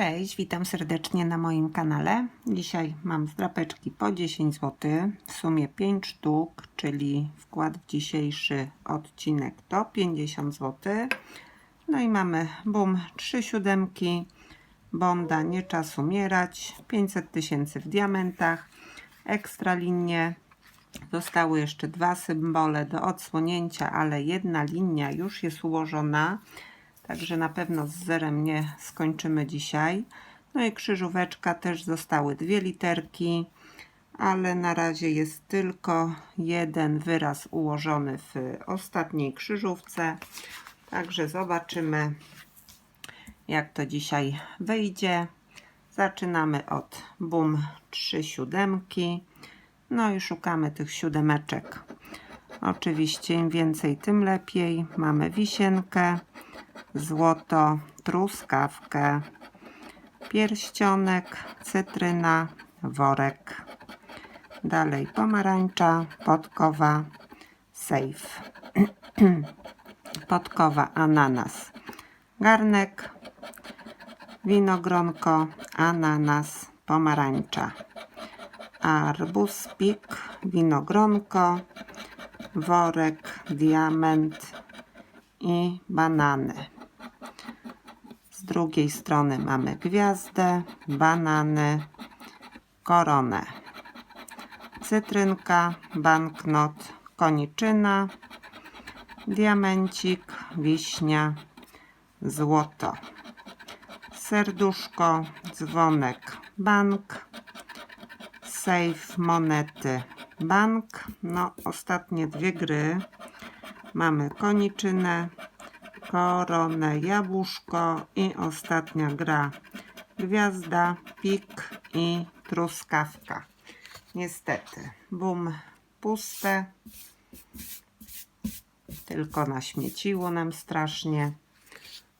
Cześć, witam serdecznie na moim kanale. Dzisiaj mam zdrapeczki po 10 zł, w sumie 5 sztuk, czyli wkład w dzisiejszy odcinek to 50 zł. No i mamy boom 3 siódemki, bonda nie czas umierać, 500 tysięcy w diamentach, ekstra linie. Zostały jeszcze dwa symbole do odsłonięcia, ale jedna linia już jest ułożona. Także na pewno z zerem nie skończymy dzisiaj. No i krzyżóweczka też zostały dwie literki, ale na razie jest tylko jeden wyraz ułożony w ostatniej krzyżówce. Także zobaczymy, jak to dzisiaj wyjdzie. Zaczynamy od bum 3 siódemki. No i szukamy tych siódemeczek. Oczywiście im więcej, tym lepiej. Mamy wisienkę, złoto, truskawkę, pierścionek, cytryna, worek. Dalej pomarańcza, podkowa, safe. podkowa, ananas, garnek, winogronko, ananas, pomarańcza, arbuz, pik, winogronko, worek, diament i banany. Z drugiej strony mamy gwiazdę, banany, koronę, cytrynka, banknot, koniczyna, diamencik, wiśnia, złoto, serduszko, dzwonek, bank, safe, monety, bank. No, ostatnie dwie gry. Mamy koniczynę, koronę, jabłuszko i ostatnia gra gwiazda, pik i truskawka. Niestety, bum puste. Tylko naśmieciło nam strasznie.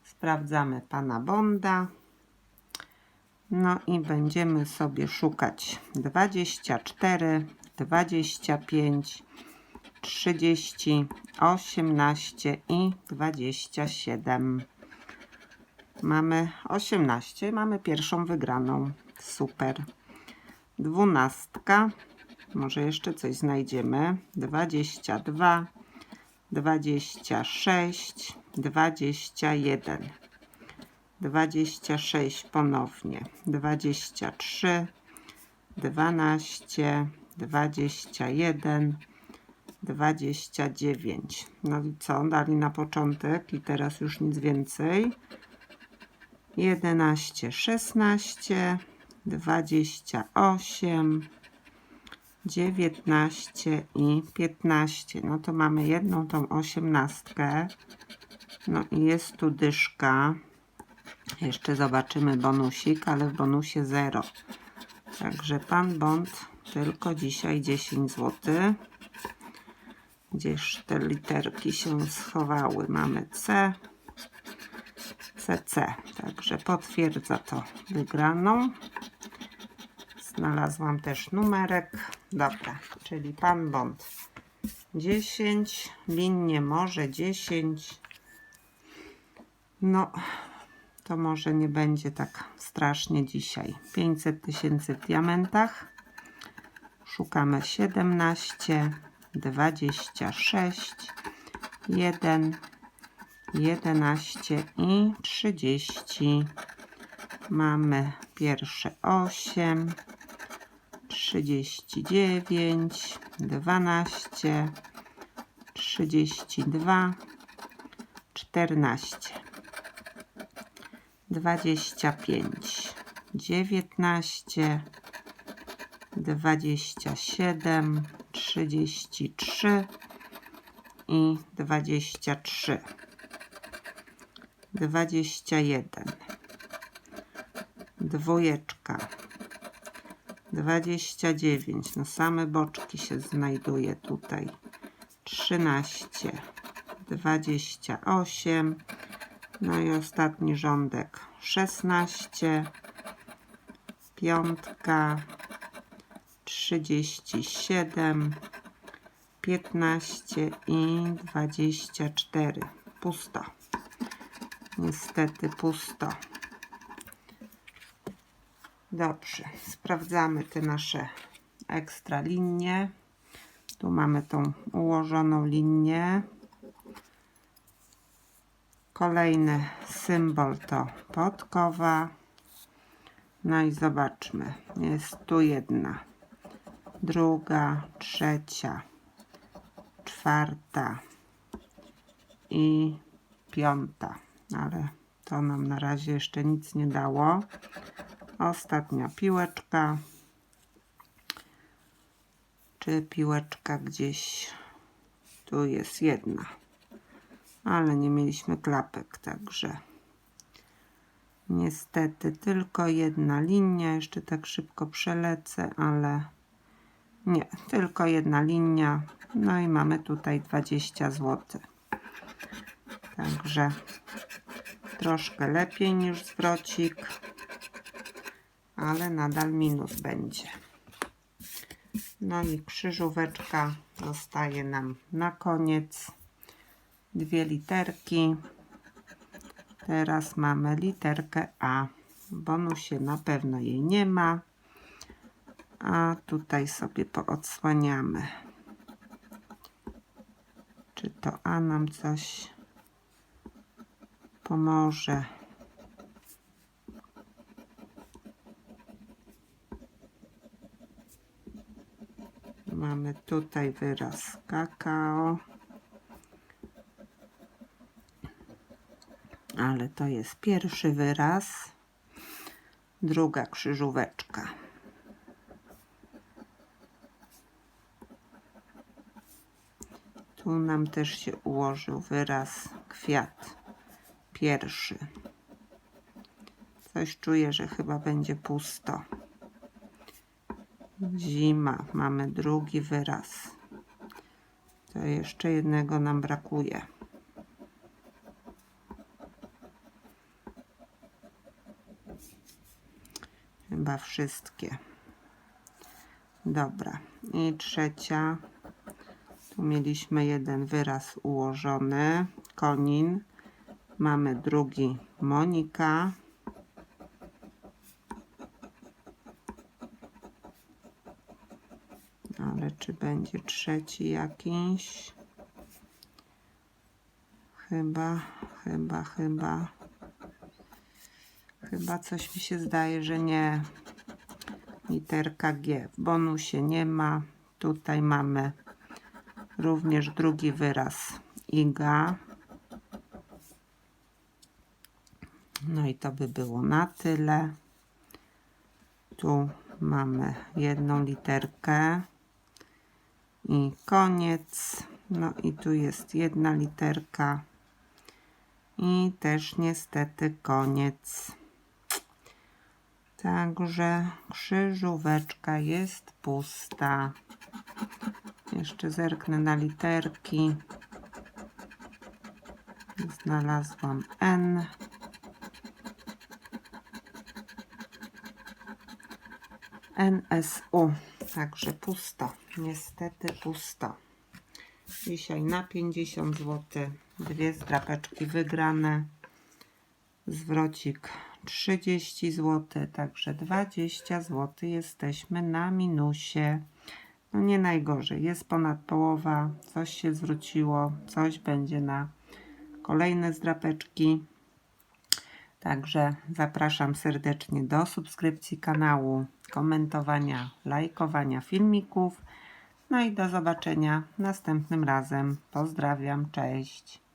Sprawdzamy pana Bonda. No i będziemy sobie szukać 24, 25, 30, 18 i 27. Mamy 18, mamy pierwszą wygraną. Super. Dwunastka. Może jeszcze coś znajdziemy. 22, 26, 21. 26 ponownie. 23, 12, 21, 29. No i co? Dali na początek i teraz już nic więcej. 11, 16, 28, 19 i 15. No to mamy jedną tą osiemnastkę. No i jest tu dyszka. Jeszcze zobaczymy bonusik, ale w bonusie 0. Także pan Bond tylko dzisiaj 10 zł. Gdzież te literki się schowały? Mamy C, CC. Także potwierdza to wygraną. Znalazłam też numerek. Dobra, czyli pan Bond 10, linie może 10. No, to może nie będzie tak strasznie dzisiaj. 500 tysięcy w diamentach. Szukamy 17, 26, 1, 11 i 30. Mamy pierwsze 8, 39, 12, 32, 14, 25, 19, 27, 33 i 23. 21. Dwójeczka. 29. No same boczki się znajduje tutaj. 13. 28. No i ostatni rządek. 16. Piątka. 37, 15 i 24. Pusto. Niestety pusto. Dobrze, sprawdzamy te nasze ekstra linie. Tu mamy tą ułożoną linię. Kolejny symbol to podkowa. No i zobaczmy. Jest tu jedna, druga, trzecia, czwarta i piąta. Ale to nam na razie jeszcze nic nie dało. Ostatnia piłeczka. Czy piłeczka gdzieś tu jest jedna. Ale nie mieliśmy klapek, także niestety tylko jedna linia. Jeszcze tak szybko przelecę, ale nie, tylko jedna linia. No i mamy tutaj 20 zł. Także troszkę lepiej niż zwrocik, ale nadal minus będzie. No i krzyżóweczka zostaje nam na koniec. Dwie literki. Teraz mamy literkę A. W bonusie na pewno jej nie ma. A tutaj sobie poodsłaniamy. Czy to A nam coś pomoże? Mamy tutaj wyraz kakao. Ale to jest pierwszy wyraz. Druga krzyżóweczka. Tu nam też się ułożył wyraz kwiat. Pierwszy. Coś czuję, że chyba będzie pusto. Zima. Mamy drugi wyraz. To jeszcze jednego nam brakuje. Chyba wszystkie. Dobra. I trzecia. Tu mieliśmy jeden wyraz ułożony. Konin. Mamy drugi Monika. Ale czy będzie trzeci jakiś? Chyba, chyba, chyba. Chyba coś mi się zdaje, że nie. Literka G. W bonusie nie ma. Tutaj mamy również drugi wyraz IGA. No i to by było na tyle. Tu mamy jedną literkę i koniec. No i tu jest jedna literka i też niestety koniec. Także krzyżóweczka jest pusta. Jeszcze zerknę na literki. Znalazłam N. NSU. Także pusto. Niestety pusto. Dzisiaj na 50 zł. Dwie zdrapeczki wygrane. Zwrocik 30 zł. Także 20 zł. Jesteśmy na minusie. No nie najgorzej. Jest ponad połowa. Coś się zwróciło. Coś będzie na kolejne zdrapeczki. Także zapraszam serdecznie do subskrypcji kanału, komentowania, lajkowania filmików. No i do zobaczenia następnym razem. Pozdrawiam, cześć.